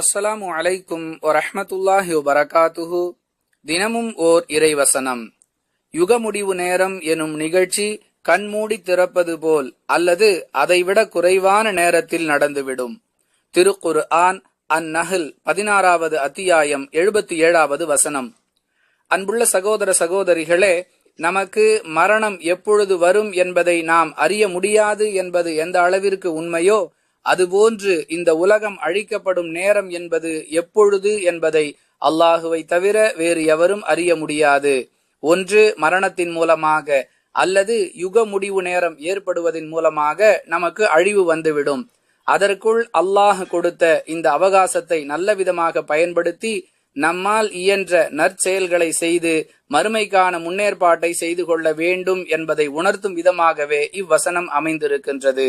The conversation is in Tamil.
அஸ்ஸலாமு அலைக்கும் வரஹ்மத்துல்லாஹி வபரகாத்துஹு. தினமும் ஓர் இறைவசனம். யுக முடிவு நேரம் எனும் நிகழ்ச்சி கண்மூடி திறப்பது போல் அல்லது அதைவிட குறைவான நேரத்தில் நடந்துவிடும். திருக்குரு ஆன் அந்நஹில் பதினாறாவது அத்தியாயம் எழுபத்தி ஏழாவது வசனம். அன்புள்ள சகோதர சகோதரிகளே நமக்கு மரணம் எப்பொழுது வரும் என்பதை நாம் அறிய முடியாது என்பது எந்த அளவிற்கு உண்மையோ அதுபோன்று இந்த உலகம் அழிக்கப்படும் நேரம் என்பது எப்பொழுது என்பதை அல்லாஹுவை தவிர வேறு எவரும் அறிய முடியாது. ஒன்று மரணத்தின் மூலமாக அல்லது யுக முடிவு நேரம் ஏற்படுவதன் மூலமாக நமக்கு அழிவு வந்துவிடும். அதற்குள் அல்லாஹ் கொடுத்த இந்த அவகாசத்தை நல்ல விதமாக பயன்படுத்தி நம்மால் இயன்ற நற்செயல்களை செய்து மறுமைக்கான முன்னேற்பாட்டை செய்து கொள்ள வேண்டும் என்பதை உணர்த்தும் விதமாகவே இவ்வசனம் அமைந்திருக்கின்றது.